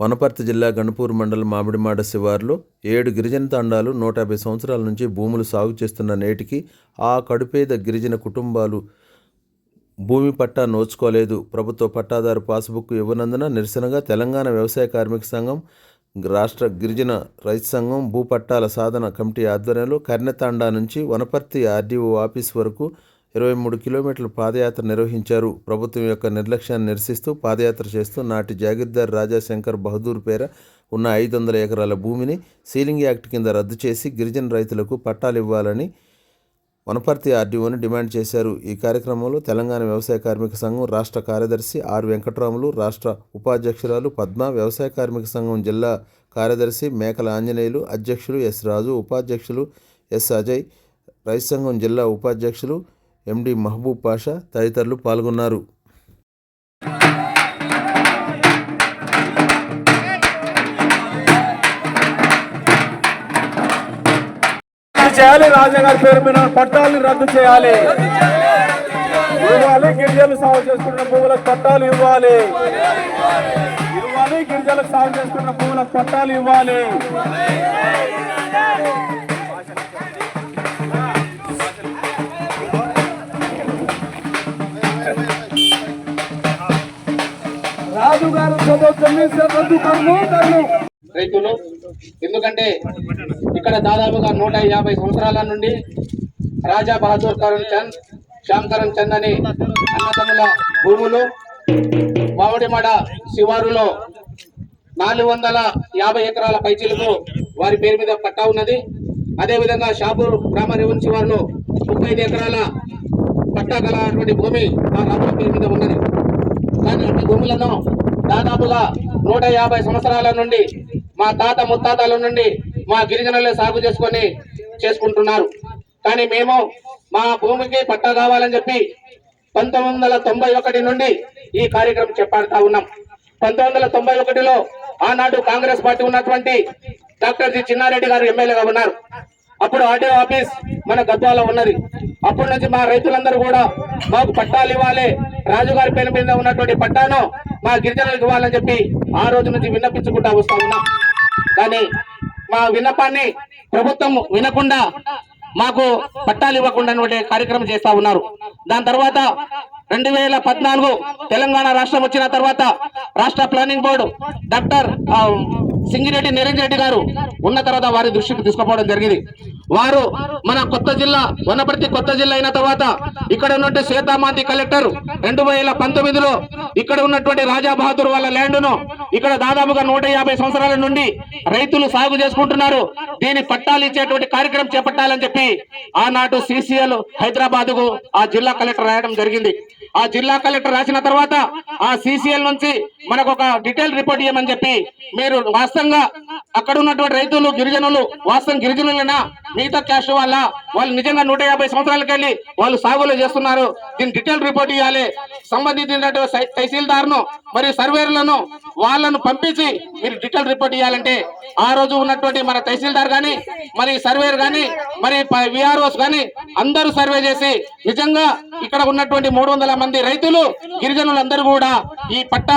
వనపర్తి జిల్లా గణపూర్ మండలం మామిడిమాడ శివారులో ఏడు గిరిజన తండాలు నూట యాభై సంవత్సరాల నుంచి భూములు సాగు చేస్తున్న నేటికి ఆ కడుపేద గిరిజన కుటుంబాలు భూమి పట్టా నోచుకోలేదు. ప్రభుత్వ పట్టాదారు పాస్బుక్ ఇవ్వనందున నిరసనగా తెలంగాణ వ్యవసాయ కార్మిక సంఘం రాష్ట్ర గిరిజన రైతు సంఘం భూపట్టాల సాధన కమిటీ ఆధ్వర్యంలో కర్ణతాండా నుంచి వనపర్తి ఆర్డీఓ ఆఫీస్ వరకు ఇరవై మూడు కిలోమీటర్ల పాదయాత్ర నిర్వహించారు. ప్రభుత్వం యొక్క నిర్లక్ష్యాన్ని నిరసిస్తూ పాదయాత్ర చేస్తూ నాటి జాగీర్దార్ రాజాశంకర్ బహదూర్ పేర ఉన్న ఐదు వందల ఎకరాల భూమిని సీలింగ్ యాక్ట్ కింద రద్దు చేసి గిరిజన రైతులకు పట్టాలు ఇవ్వాలని వనపర్తి ఆర్డీఓని డిమాండ్ చేశారు. ఈ కార్యక్రమంలో తెలంగాణ వ్యవసాయ కార్మిక సంఘం రాష్ట్ర కార్యదర్శి ఆర్ వెంకట్రాములు రాష్ట్ర ఉపాధ్యక్షురాలు పద్మ వ్యవసాయ కార్మిక సంఘం జిల్లా కార్యదర్శి మేకల ఆంజనేయులు అధ్యక్షులు ఎస్ రాజు ఉపాధ్యక్షులు ఎస్ అజయ్ రైతు సంఘం జిల్లా ఉపాధ్యక్షులు ఎండి మహబూబ్ పాషా తదితరులు పాల్గొన్నారు. రద్దు చేయాలి రాజాగారి పేరు మీద పట్టాలని రద్దు చేయాలి. ఇవ్వాలి గిరిజనులు సాగు చేసుకున్న భూములకు పట్టాలు ఇవ్వాలి. ఇవ్వాలి గిరిజనులకు సాగు చేసుకున్న భూములకు పట్టాలు ఇవ్వాలి. రైతులు ఎందుకంటే ఇక్కడ దాదాపుగా నూట యాభై సంవత్సరాల నుండి రాజా బహదూర్ కరణ్ చంద్ శ్యామ్ కరణ్ చంద్ అని అన్నతముల భూములు మామిడిమడ శివారులో నాలుగు వందల యాభై ఎకరాల పైచీలకు వారి పేరు మీద పట్టా ఉన్నది. అదేవిధంగా షాపూర్ గ్రామ రేవంశి వారిలో ముప్పై ఐదు ఎకరాల పట్టా గలటువంటి భూమి మా రాముల పేరు మీద ఉన్నది. కానీ అన్ని భూములను దాదాపుగా నూట యాభై సంవత్సరాల నుండి మా తాత ముత్తాతల నుండి మా గిరిజనులే సాగు చేసుకొని చేసుకుంటున్నారు. కానీ మేము మా భూమికి పట్టా కావాలని చెప్పి పంతొమ్మిది వందల తొంభై ఒకటి నుండి ఈ కార్యక్రమం చేపడతా ఉన్నాం. పంతొమ్మిది వందల తొంభై ఒకటిలో ఆనాడు కాంగ్రెస్ పార్టీ ఉన్నటువంటి డాక్టర్ జి చిన్నారెడ్డి గారు ఎమ్మెల్యేగా ఉన్నారు. అప్పుడు ఆర్డీఓ ఆఫీస్ మన గద్వాలో ఉన్నది. అప్పటి నుంచి మా రైతులందరూ కూడా మాకు పట్టాలు ఇవ్వాలి. రాజుగారి పేరు మీద ఉన్నటువంటి పట్టాను మా గిరిజనులకు ఇవ్వాలని చెప్పి ఆ రోజు నుంచి విన్నపించుకుంటా వస్తా ఉన్నాం. కానీ మా విన్నపాన్ని ప్రభుత్వం వినకుండా మాకు పట్టాలు ఇవ్వకుండా కార్యక్రమం చేస్తా ఉన్నారు. దాని తర్వాత రెండు వేల పద్నాలుగు తెలంగాణ రాష్ట్రం వచ్చిన తర్వాత రాష్ట్ర planning board doctor Singireddy Niranjan Reddy garu ఉన్న తర్వాత వారి దృష్టికి తీసుకుపోవడం జరిగింది. వారు మన కొత్త జిల్లా వనపర్తి కొత్త జిల్లా అయిన తర్వాత ఇక్కడ ఉన్నటువంటి సీతామాంతి కలెక్టర్ రెండు వేల పంతొమ్మిదిలో ఇక్కడ ఉన్నటువంటి రాజా బహదూర్ వాళ్ళ ల్యాండ్ను ఇక్కడ దాదాపుగా నూట యాభై సంవత్సరాల నుండి రైతులు సాగు చేసుకుంటున్నారు. దీని పట్టాలు ఇచ్చేటువంటి కార్యక్రమం చేపట్టాలని చెప్పి ఆనాడు సిసిఎల్ హైదరాబాద్కు ఆ జిల్లా కలెక్టర్ రాయడం జరిగింది. ఆ జిల్లా కలెక్టర్ రాసిన తర్వాత ఆ సిసిఎల్ నుంచి మనకు ఒక డీటెయిల్ రిపోర్ట్ ఇవ్వమని చెప్పి మీరు వాస్తవంగా అక్కడ ఉన్నటువంటి రైతులు గిరిజనులు వాస్తవం గిరిజనులైనా? మిగతా క్యాస్ట్ వల్ల వాళ్ళు నిజంగా నూట యాభై సంవత్సరాలకి వెళ్ళి వాళ్ళు సాగులు చేస్తున్నారు. దీని డీటెయిల్ రిపోర్ట్ ఇవ్వాలి సంబంధించినటువంటి తహసీల్దార్ను మరియు సర్వేర్లను వాళ్ళను పంపించి మీరు డీటెయిల్ రిపోర్ట్ ఇవ్వాలంటే ఆ రోజు ఉన్నటువంటి మన తహసీల్దార్ కానీ మరి సర్వేర్ కానీ మరి విఆర్ఓస్ కానీ అందరూ సర్వే చేసి నిజంగా ఇక్కడ ఉన్నటువంటి మూడు వందల మంది రైతులు గిరిజనులందరూ కూడా ఈ పట్ట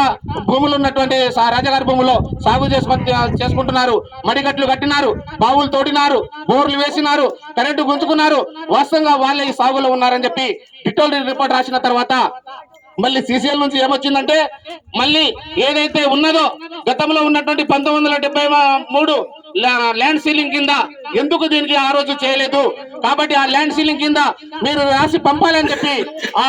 భూములు ఉన్నటువంటి రాజగారి భూములో సాగు చేసుకుంటున్నారు. కట్టినారు మడిగట్లు కట్టినారు బావులు తోడినారు బోర్లు వేసినారు కరెంటు గుంజుకున్నారు వాస్తవంగా వాళ్ళే ఈ సాగులో ఉన్నారని చెప్పి డిటోల్ రిపోర్ట్ రాసిన తర్వాత మళ్ళీ సీసీఎల్ నుంచి ఏమొచ్చిందంటే మళ్ళీ ఏదైతే ఉన్నదో గతంలో ఉన్నటువంటి పంతొమ్మిది వందల మూడు ల్యాండ్ సీలింగ్ కింద ఎందుకు దీనికి ఆ రోజు చేయలేదు? కాబట్టి ఆ ల్యాండ్ సీలింగ్ కింద మీరు రాసి పంపాలని చెప్పి ఆ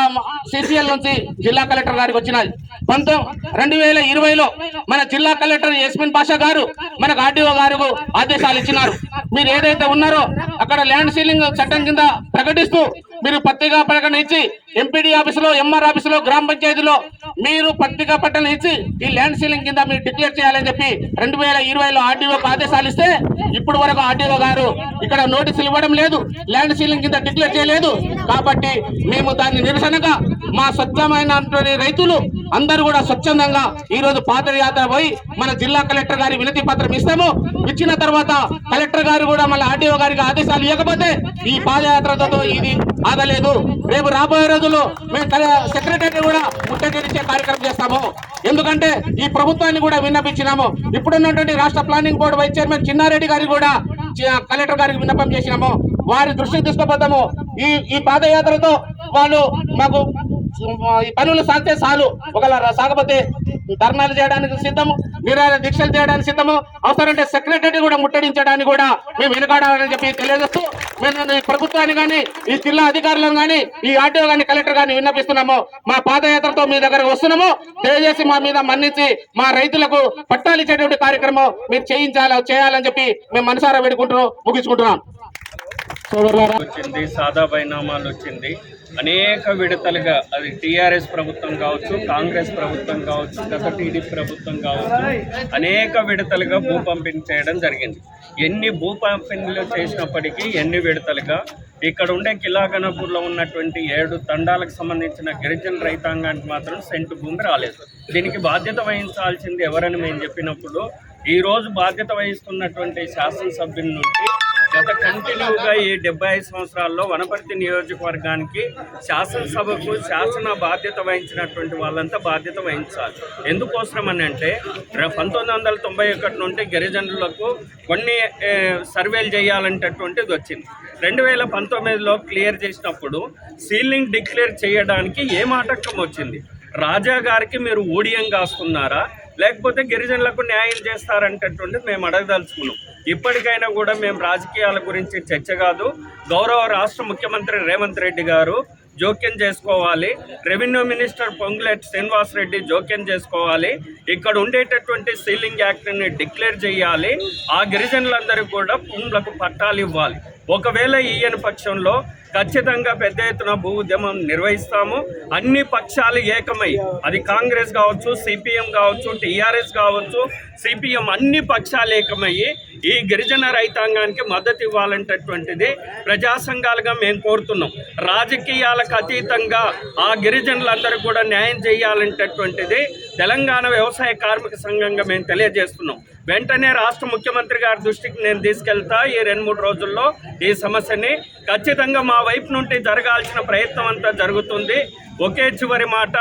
సీసీఎల్ నుంచి జిల్లా కలెక్టర్ గారికి వచ్చినది పంతొమ్మిది రెండు వేల ఇరవైలో మన జిల్లా కలెక్టర్ యస్మిన్ పాషా గారు మనకు ఆర్డీఓ గారు ఆదేశాలు ఇచ్చినారు. మీరు ఏదైతే ఉన్నారో అక్కడ ల్యాండ్ సీలింగ్ చట్టం కింద ప్రకటిస్తూ మీరు పత్రికా ప్రకటన ఇచ్చి ఎంపీడీ ఆఫీసులో ఎంఆర్ ఆఫీసులో గ్రామ పంచాయతీలో మీరు పత్రికా ప్రకటన ఇచ్చి ఈ ల్యాండ్ సీలింగ్ కింద మీరు డిక్లేర్ చేయాలని చెప్పి రెండు వేల ఇరవైలో ఆర్డీఓకి ఆదేశాలు ఇస్తే ఇప్పుడు వరకు ఆర్డీఓ గారు ఇక్కడ నోటీసులు ఇవ్వడం లేదు. ల్యాండ్ సీలింగ్ కింద డిక్లేర్ చేయలేదు. కాబట్టి మేము దాన్ని నిరసనగా మా స్వచ్ఛమైనటువంటి రైతులు అందరూ కూడా స్వచ్ఛందంగా ఈ రోజు పాదయాత్ర పోయి మన జిల్లా కలెక్టర్ గారి వినతి పత్రం ఇస్తాము. ఇచ్చిన తర్వాత కలెక్టర్ గారు కూడా మళ్ళీ ఆర్టీఓ గారికి ఆదేశాలు ఇవ్వకపోతే ఈ పాదయాత్రతో ఇది ఆగలేదు. రేపు రాబోయే రోజుల్లో మేము సెక్రటరీ కూడా ముట్టడిచ్చే కార్యక్రమం చేస్తాము. ఎందుకంటే ఈ ప్రభుత్వాన్ని కూడా విన్నపించినాము. ఇప్పుడున్నటువంటి రాష్ట్ర planning board vice chairman Chinna Reddy గారికి కూడా కలెక్టర్ గారికి విన్నపం చేసినాము. వారి దృష్టికి తీసుకుపోతాము. ఈ ఈ పాదయాత్రతో వాళ్ళు మాకు ఈ పనులు సాగితే చాలు. ఒకవేళ సాగపోతే ధర్నాలు చేయడానికి సిద్ధము నిరాహార దీక్షలు చేయడానికి సిద్ధము. అవసరంటే సెక్రటరీ కూడా ముట్టడించడానికి కూడా మేము వెనుకాడాలని చెప్పి తెలియజేస్తూ మేము ఈ ప్రభుత్వాన్ని కానీ ఈ జిల్లా అధికారులను కానీ ఈ ఆర్టీఓ కానీ కలెక్టర్ కానీ విన్నపిస్తున్నాము. మా పాదయాత్రతో మీ దగ్గరకు వస్తున్నాము. దయచేసి మా మీద మన్నించి మా రైతులకు పట్టాలు ఇచ్చేటువంటి కార్యక్రమం మీరు చేయించాలి చేయాలని చెప్పి మేము మనసారా వేడుకుంటున్నాం ముగించుకుంటున్నాం. వచ్చింది సాదా బైనామాలు వచ్చింది. అనేక విడతలుగా అది టీఆర్ఎస్ ప్రభుత్వం కావచ్చు కాంగ్రెస్ ప్రభుత్వం కావచ్చు గత టీడీపీ ప్రభుత్వం కావచ్చు అనేక విడతలుగా భూ పంపిణీ చేయడం జరిగింది. ఎన్ని భూ పంపిణీలు చేసినప్పటికీ ఎన్ని విడతలుగా ఇక్కడ ఉండే కిలాగనపూర్లో ఉన్నటువంటి ఏడు తండాలకు సంబంధించిన గిరిజన రైతాంగానికి మాత్రం సెంటు భూమి రాలేదు. దీనికి బాధ్యత వహించాల్సింది ఎవరని మేము చెప్పినప్పుడు ఈరోజు బాధ్యత వహిస్తున్నటువంటి శాసనసభ్యుల నుండి గత కంటిన్యూగా ఈ డెబ్బై ఐదు సంవత్సరాల్లో వనపర్తి నియోజకవర్గానికి శాసనసభకు శాసన బాధ్యత వహించినటువంటి వాళ్ళంతా బాధ్యత వహించాలి. ఎందుకోసం అని అంటే పంతొమ్మిది వందల తొంభై ఒకటి నుండి గిరిజనులకు కొన్ని సర్వేలు చేయాలంటటువంటిది వచ్చింది. రెండు వేల పంతొమ్మిదిలో క్లియర్ చేసినప్పుడు సీలింగ్ డిక్లేర్ చేయడానికి ఏం ఆటంకం వచ్చింది? రాజా గారికి మీరు ఊడియం కాస్తున్నారా లేకపోతే గిరిజనులకు న్యాయం చేస్తారంటటువంటిది మేము అడగదలుచుకున్నాం. ఇప్పటికైనా కూడా మేము రాజకీయాల గురించి చర్చ కాదు. గౌరవ రాష్ట్ర ముఖ్యమంత్రి రేవంత్ రెడ్డి గారు జోక్యం చేసుకోవాలి. రెవెన్యూ మినిస్టర్ పొంగులేటి శ్రీనివాస్ రెడ్డి జోక్యం చేసుకోవాలి. ఇక్కడ ఉండేటటువంటి సీలింగ్ యాక్ట్ని డిక్లేర్ చేయాలి. ఆ గిరిజనులందరికీ కూడా భూములకు పట్టాలు ఇవ్వాలి. ఒకవేళ ఈయన పక్షంలో ఖచ్చితంగా పెద్ద ఎత్తున భూ ఉద్యమం నిర్వహిస్తాము. అన్ని పక్షాలు ఏకమై అది కాంగ్రెస్ కావచ్చు సిపిఎం కావచ్చు టీఆర్ఎస్ కావచ్చు సిపిఎం అన్ని పక్షాలు ఏకమయ్యి ఈ గిరిజన రైతాంగానికి మద్దతు ఇవ్వాలంటటువంటిది ప్రజా సంఘాలుగా మేము కోరుతున్నాం. రాజకీయాలకు అతీతంగా ఆ గిరిజనులందరూ కూడా న్యాయం చేయాలంటటువంటిది తెలంగాణ వ్యవసాయ కార్మిక సంఘంగా మేము తెలియజేస్తున్నాం. వెంటనే రాష్ట్ర ముఖ్యమంత్రి గారి దృష్టికి నేను తీసుకెళ్తా ఈ రెండు మూడు రోజుల్లో ఈ సమస్యని. ఖచ్చితంగా మా వైపు నుండి జరగాల్సిన ప్రయత్నం అంతా జరుగుతుంది. ఒకే చివరి మాట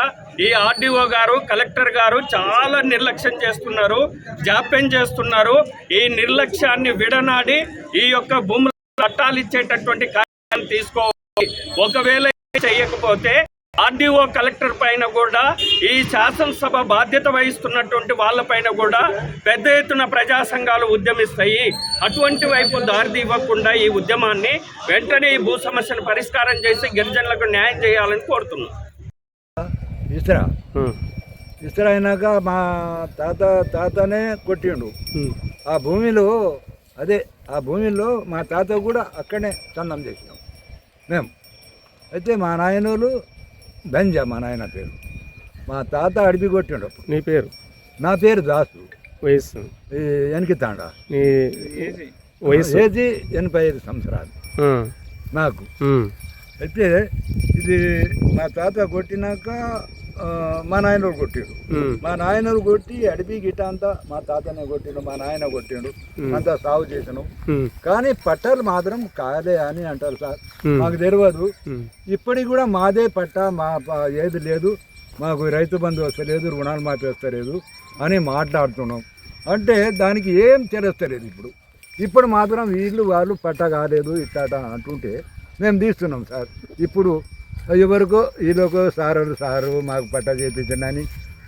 ఈ ఆర్డీఓ గారు కలెక్టర్ గారు చాలా నిర్లక్ష్యం చేస్తున్నారు జాప్యం చేస్తున్నారు. ఈ నిర్లక్ష్యాన్ని విడనాడి ఈ యొక్క భూములు చట్టాలు ఇచ్చేటటువంటి కార్యాన్ని తీసుకోవాలి. ఒకవేళ చేయకపోతే ఆర్డీఓ కలెక్టర్ పైన కూడా ఈ శాసనసభ బాధ్యత వహిస్తున్నటువంటి వాళ్ళపైన కూడా పెద్ద ఎత్తున ప్రజా సంఘాలు ఉద్యమిస్తాయి. అటువంటి వైపు దారి ఇవ్వకుండా ఈ ఉద్యమాన్ని వెంటనే ఈ భూ సమస్యను పరిష్కారం చేసి గిరిజనులకు న్యాయం చేయాలని కోరుతున్నాం. ఇస్రా అయినాక మా తాత తాతనే కొట్టిండు. ఆ భూమిలో అదే ఆ భూమిలో మా తాత కూడా అక్కడనే చందం చేసినాం. మేము అయితే మా నాయనోళ్ళు బంజా మా నాయన పేరు. మా తాత అడిపి కొట్టిండు నీ పేరు? నా పేరు దాసు. వయస్సు? ఈ వెనకితాండ నీ వయస్సు? ఏది ఎనభై ఐదు సంవత్సరాలు. నాకు. అయితే ఇది మా తాత కొట్టినాక మా నాయనోడు కొట్టిండు. మా నాయనరు కొట్టి అడిపి గిట్ట అంతా మా తాతనే కొట్టిండు మా నాయన కొట్టిండు. అంతా సాగు చేసాను. కానీ పట్టాలు మాత్రం కాలే అని అంటారు సార్. మాకు తెలియదు ఇప్పటికి కూడా మాదే పట్ట మా ఏది లేదు. మాకు రైతు బంధు వస్తలేదు రుణాలు మాఫీ వస్తలేదు అని మాట్లాడుతున్నాం. అంటే దానికి ఏం తెలుస్తలేదు ఇప్పుడు. ఇప్పుడు మాత్రం వీళ్ళు వాళ్ళు పట్ట కాలేదు ఇట్టాట అంటుంటే మేము తీస్తున్నాం సార్. ఇప్పుడు ఎవరికో వీళ్ళకో సారు సారు మాకు పట్ట చేయించండి అని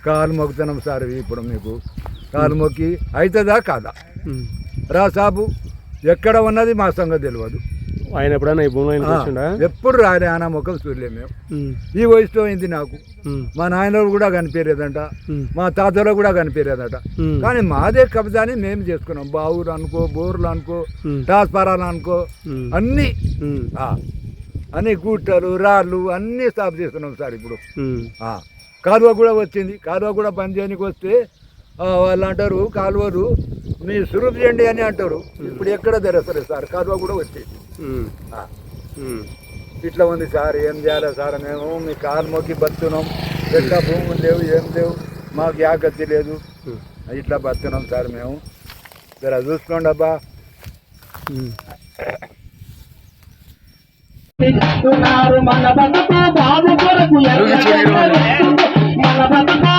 కాలు మొక్కుతున్నాం సార్ ఇప్పుడు మీకు. కాలు మొక్కి అవుతుందా కాదా. రా సాబు ఎక్కడ ఉన్నది మా సంగతి తెలియదు. ఆయన ఎప్పుడైనా ఈ భూమిలో ఎప్పుడు రాలే ఆయన ముఖం చూడలేము మేము. ఈ వయసులో అయింది నాకు. మా నాయనలు కూడా కనిపించలేదంట. మా తాతలో కూడా కనిపించలేదట. కానీ మాదే కబ్జాని మేము చేసుకున్నాం. బావులు అనుకో బోర్లు అనుకో ట్రాన్స్ఫారాలు అనుకో అన్నీ. అన్ని గుట్టలు రాళ్ళు అన్నీ సాఫ్ చేస్తున్నాం సార్ ఇప్పుడు. కాలువ కూడా వచ్చింది. కాలువ కూడా బంద్ చేయడానికి వస్తే వాళ్ళు అంటారు కాలువలు మీ సురుపు చేయండి అని అంటారు. ఇప్పుడు ఎక్కడ తెరస్తారు సార్ కాలువ కూడా వచ్చింది. ఇట్లా ఉంది సార్ ఏం చేయాలి సార్ మేము? మీ కాలు మొక్కి బతున్నాం. ఎట్లా భూములు లేవు ఏం లేవు. మాకు యాగతి లేదు. ఇట్లా బతున్నాం సార్ మేము. జర చూసుకోండి అబ్బా. మన బతుకు బాబు కొరకు మన బతుకు